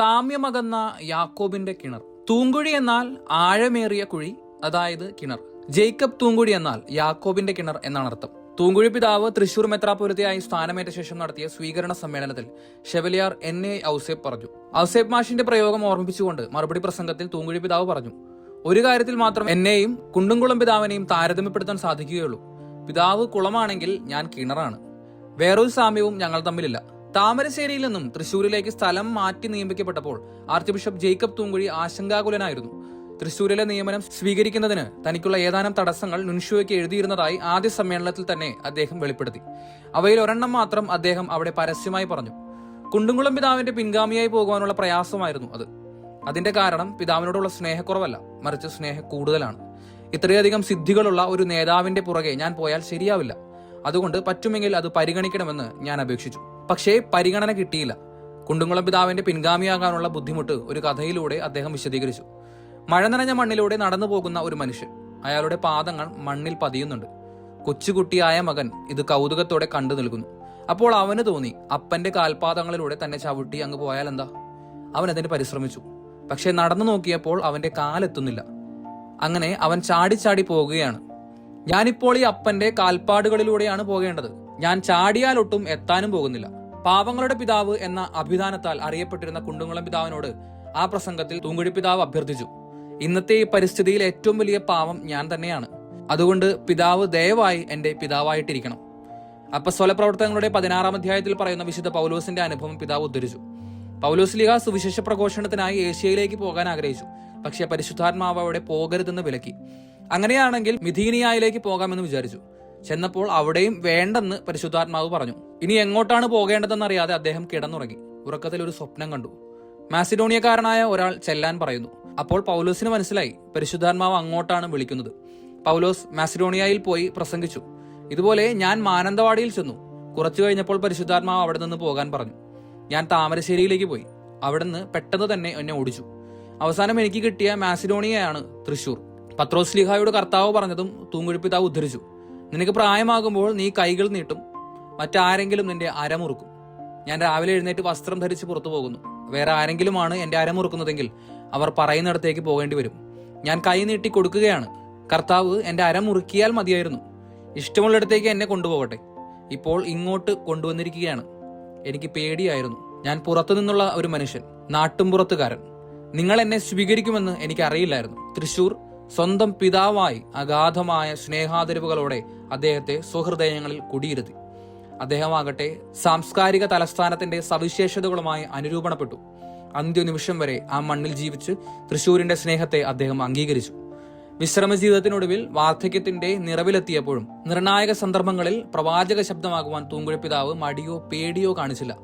സാമ്യമകന്ന യാക്കോബിന്റെ കിണർ. തൂങ്കുഴി എന്നാൽ ആഴമേറിയ കുഴി അതായത് കിണർ. ജേക്കബ് തൂങ്കുഴി എന്നാൽ യാക്കോബിന്റെ കിണർ എന്നാണ് അർത്ഥം. തൂങ്കുഴി പിതാവ് തൃശൂർ മെത്രാപുരത്തെയായി സ്ഥാനമേറ്റ ശേഷം നടത്തിയ സ്വീകരണ സമ്മേളനത്തിൽ ഷെവലിയാർ എൻ. എ. ഔസേബ് പറഞ്ഞു. ഔസേബ് മാഷിന്റെ പ്രയോഗം ഓർമ്മിപ്പിച്ചുകൊണ്ട് മറുപടി പ്രസംഗത്തിൽ തൂങ്കുഴി പിതാവ് പറഞ്ഞു. ഒരു കാര്യത്തിൽ മാത്രം എന്നെയും കുണ്ടുംകുളം പിതാവിനെയും താരതമ്യപ്പെടുത്താൻ സാധിക്കുകയുള്ളൂ. പിതാവ് കുളമാണെങ്കിൽ ഞാൻ കിണറാണ്. വേറൊരു സാമ്യവും ഞങ്ങൾ തമ്മിലില്ല. താമരശ്ശേരിയിൽ നിന്നും തൃശൂരിലേക്ക് സ്ഥലം മാറ്റി നിയമിക്കപ്പെട്ടപ്പോൾ ആർച്ച് ബിഷപ്പ് ജേക്കബ് തൂങ്കുഴി ആശങ്കാകുലനായിരുന്നു. തൃശൂരിലെ നിയമനം സ്വീകരിക്കുന്നതിന് തനിക്കുള്ള ഏതാനും തടസ്സങ്ങൾ നുൻഷുവയ്ക്ക് എഴുതിയിരുന്നതായി ആദ്യ സമ്മേളനത്തിൽ തന്നെ അദ്ദേഹം വെളിപ്പെടുത്തി. അവയിൽ ഒരെണ്ണം മാത്രം അദ്ദേഹം അവിടെ പരസ്യമായി പറഞ്ഞു. കുണ്ടുംകുളം പിതാവിന്റെ പിൻഗാമിയായി പോകുവാനുള്ള പ്രയാസമായിരുന്നു അത്. അതിന്റെ കാരണം പിതാവിനോടുള്ള സ്നേഹക്കുറവല്ല മറിച്ച് സ്നേഹ കൂടുതലാണ്. ഇത്രയധികം സിദ്ധികളുള്ള ഒരു നേതാവിന്റെ പുറകെ ഞാൻ പോയാൽ ശരിയാവില്ല. അതുകൊണ്ട് പറ്റുമെങ്കിൽ അത് പരിഗണിക്കണമെന്ന് ഞാൻ അപേക്ഷിച്ചു. പക്ഷേ പരിഗണന കിട്ടിയില്ല. കുണ്ടുംകുളം പിതാവിന്റെ പിൻഗാമിയാകാനുള്ള ബുദ്ധിമുട്ട് ഒരു കഥയിലൂടെ അദ്ദേഹം വിശദീകരിച്ചു. മഴ നനഞ്ഞ മണ്ണിലൂടെ നടന്നു പോകുന്ന ഒരു മനുഷ്യൻ. അയാളുടെ പാദങ്ങൾ മണ്ണിൽ പതിയുന്നുണ്ട്. കൊച്ചുകുട്ടിയായ മകൻ ഇത് കൗതുകത്തോടെ കണ്ടു നിൽക്കുന്നു. അപ്പോൾ അവന് തോന്നി അപ്പന്റെ കാൽപാദങ്ങളിലൂടെ തന്നെ ചവിട്ടി അങ്ങ് പോയാൽ എന്താ? അവൻ അതിന് പരിശ്രമിച്ചു. പക്ഷെ നടന്നു നോക്കിയപ്പോൾ അവന്റെ കാലെത്തുന്നില്ല. അങ്ങനെ അവൻ ചാടി ചാടി പോകുകയാണ്. ഞാനിപ്പോൾ ഈ അപ്പന്റെ കാൽപ്പാടുകളിലൂടെയാണ് പോകേണ്ടത്. ഞാൻ ചാടിയാലൊട്ടും എത്താനും പോകുന്നില്ല. പാവങ്ങളുടെ പിതാവ് എന്ന അഭിധാനത്താൽ അറിയപ്പെട്ടിരുന്ന കുണ്ടുങ്ങളം പിതാവിനോട് ആ പ്രസംഗത്തിൽ തൂങ്കുഴി പിതാവ് അഭ്യർത്ഥിച്ചു. ഇന്നത്തെ ഈ പരിസ്ഥിതിയിൽ ഏറ്റവും വലിയ പാവം ഞാൻ തന്നെയാണ്. അതുകൊണ്ട് പിതാവ് ദയവായി എന്റെ പിതാവായിട്ടിരിക്കണം. അപ്പസ്വല പ്രവർത്തനങ്ങളുടെ പതിനാറാം അധ്യായത്തിൽ പറയുന്ന വിശുദ്ധ പൗലോസിന്റെ അനുഭവം പിതാവ് ഉദ്ധരിച്ചു. പൗലോസ് ലിഹ സുവിശേഷ പ്രഘോഷണത്തിനായി ഏഷ്യയിലേക്ക് പോകാൻ ആഗ്രഹിച്ചു. പക്ഷേ പരിശുദ്ധാത്മാവ് അവിടെ പോകരുതെന്ന് വിലക്കി. അങ്ങനെയാണെങ്കിൽ മിഥീനിയായിലേക്ക് പോകാമെന്ന് വിചാരിച്ചു. ചെന്നപ്പോൾ അവിടെയും വേണ്ടെന്ന് പരിശുദ്ധാത്മാവ് പറഞ്ഞു. ഇനി എങ്ങോട്ടാണ് പോകേണ്ടതെന്ന് അറിയാതെ അദ്ദേഹം കിടന്നുറങ്ങി. ഉറക്കത്തിൽ ഒരു സ്വപ്നം കണ്ടു. മാസിഡോണിയക്കാരനായ ഒരാൾ ചെല്ലാൻ പറയുന്നു. അപ്പോൾ പൗലോസിന് മനസ്സിലായി പരിശുദ്ധാത്മാവ് അങ്ങോട്ടാണ് വിളിക്കുന്നത്. പൗലോസ് മാസിഡോണിയയിൽ പോയി പ്രസംഗിച്ചു. ഇതുപോലെ ഞാൻ മാനന്തവാടിയിൽ ചെന്നു. കുറച്ചു കഴിഞ്ഞപ്പോൾ പരിശുദ്ധാത്മാവ് അവിടെ നിന്ന് പോകാൻ പറഞ്ഞു. ഞാൻ താമരശ്ശേരിയിലേക്ക് പോയി. അവിടുന്ന് പെട്ടെന്ന് തന്നെ എന്നെ ഓടിച്ചു. അവസാനം എനിക്ക് കിട്ടിയ മാസിഡോണിയയാണ് തൃശൂർ. പത്രോസ് ലിഹായുടെ കർത്താവ് പറഞ്ഞതും തൂങ്കുഴിപ്പിതാവ് ഉദ്ധരിച്ചു. നിനക്ക് പ്രായമാകുമ്പോൾ നീ കൈകൾ നീട്ടും. മറ്റാരെങ്കിലും നിന്റെ അരമുറുക്കും. ഞാൻ രാവിലെ എഴുന്നേറ്റ് വസ്ത്രം ധരിച്ച് പുറത്തു പോകുന്നു. വേറെ ആരെങ്കിലുമാണ് എന്റെ അരമുറുക്കുന്നതെങ്കിൽ അവർ പറയുന്നിടത്തേക്ക് പോകേണ്ടി വരും. ഞാൻ കൈ നീട്ടി കൊടുക്കുകയാണ്. കർത്താവ് എന്റെ അരമുറുക്കിയാൽ മതിയായിരുന്നു. ഇഷ്ടമുള്ളിടത്തേക്ക് എന്നെ കൊണ്ടുപോകട്ടെ. ഇപ്പോൾ ഇങ്ങോട്ട് കൊണ്ടുവന്നിരിക്കുകയാണ്. എനിക്ക് പേടിയായിരുന്നു. ഞാൻ പുറത്തു നിന്നുള്ള ഒരു മനുഷ്യൻ നാട്ടുംപുറത്തുകാരൻ. നിങ്ങൾ എന്നെ സ്വീകരിക്കുമെന്ന് എനിക്ക് അറിയില്ലായിരുന്നു തൃശൂർ സ്വന്തം പിതാവായി അഗാധമായ സ്നേഹാദരവുകളോടെ അദ്ദേഹത്തെ സുഹൃദയങ്ങളിൽ കുടിയിരുത്തി. അദ്ദേഹമാകട്ടെ സാംസ്കാരിക തലസ്ഥാനത്തിന്റെ സവിശേഷതകളുമായി അനുരൂപണപ്പെട്ടു. അന്ത്യനിമിഷം വരെ ആ മണ്ണിൽ ജീവിച്ച് തൃശൂരിന്റെ സ്നേഹത്തെ അദ്ദേഹം അംഗീകരിച്ചു. വിശ്രമ ജീവിതത്തിനൊടുവിൽ വാർദ്ധക്യത്തിന്റെ നിറവിലെത്തിയപ്പോഴും നിർണായക സന്ദർഭങ്ങളിൽ പ്രവാചക ശബ്ദമാകുവാൻ തൂങ്കുഴ പിതാവ് മടിയോ പേടിയോ കാണിച്ചില്ല.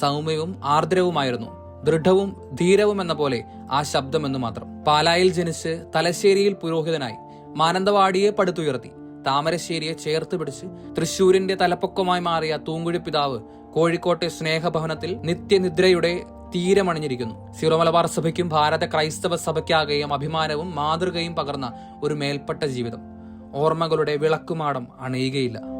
സൗമ്യവും ആർദ്രവുമായിരുന്നു. ദൃഢവും ധീരവും എന്ന പോലെ ആ ശബ്ദമെന്ന് മാത്രം. പാലായിൽ ജനിച്ച് തലശ്ശേരിയിൽ പുരോഹിതനായി മാനന്തവാടിയെ പടുത്തുയർത്തി. താമരശ്ശേരിയെ ചേർത്ത് പിടിച്ച് തൃശൂരിന്റെ തലപ്പൊക്കമായി മാറിയ തൂങ്കുഴി പിതാവ് കോഴിക്കോട്ടെ സ്നേഹഭവനത്തിൽ നിത്യനിദ്രയുടെ തീരമണിഞ്ഞിരിക്കുന്നു. സീറോ മലബാർ സഭയ്ക്കും ഭാരത ക്രൈസ്തവ സഭയ്ക്കാകെയും അഭിമാനവും മാതൃകയും പകർന്ന ഒരു മേൽപ്പെട്ട ജീവിതം. ഓർമ്മകളുടെ വിളക്കുമാടം അണയുകയില്ല.